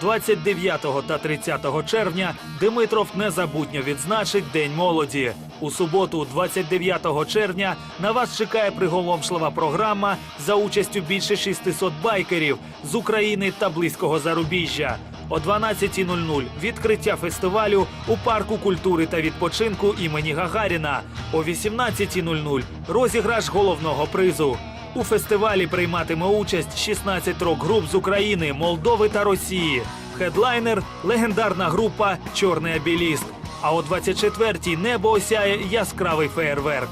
29 та 30 червня Димитров незабутньо відзначить День молоді. У суботу, 29 червня, на вас чекає приголомшлива програма за участю більше 600 байкерів з України та близького зарубіжжя. О 12.00 відкриття фестивалю у парку культури та відпочинку імені Гагаріна. О 18.00 розіграш головного призу. У фестивалі прийматиме участь 16 рок-груп з України, Молдови та Росії. Хедлайнер легендарна група Чорний Абіліст. А о 24-й небо осяє яскравий феєрверк.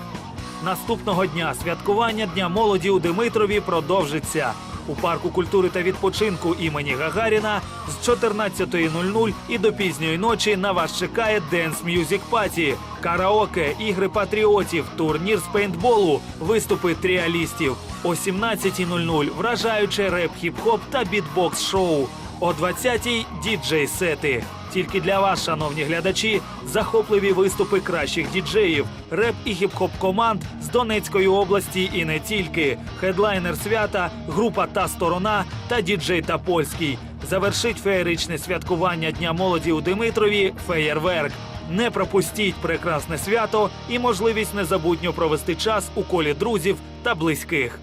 Наступного дня святкування Дня молоді у Димитрові продовжиться. У парку культури та відпочинку імені Гагаріна з 14.00 і до пізньої ночі на вас чекає Dance Music Party, караоке, ігри патріотів, турнір з пейнтболу, виступи тріалістів. О 17.00 вражаюче реп, хіп-хоп та бітбокс шоу. О 20-й діджей-сети. Тільки для вас, шановні глядачі, захопливі виступи кращих діджеїв, реп і хіп-хоп команд з Донецької області і не тільки. Хедлайнер свята, група та сторона та діджей та польський. Завершить феєричне святкування Дня молоді у Димитрові феєрверк. Не пропустіть прекрасне свято і можливість незабутньо провести час у колі друзів та близьких.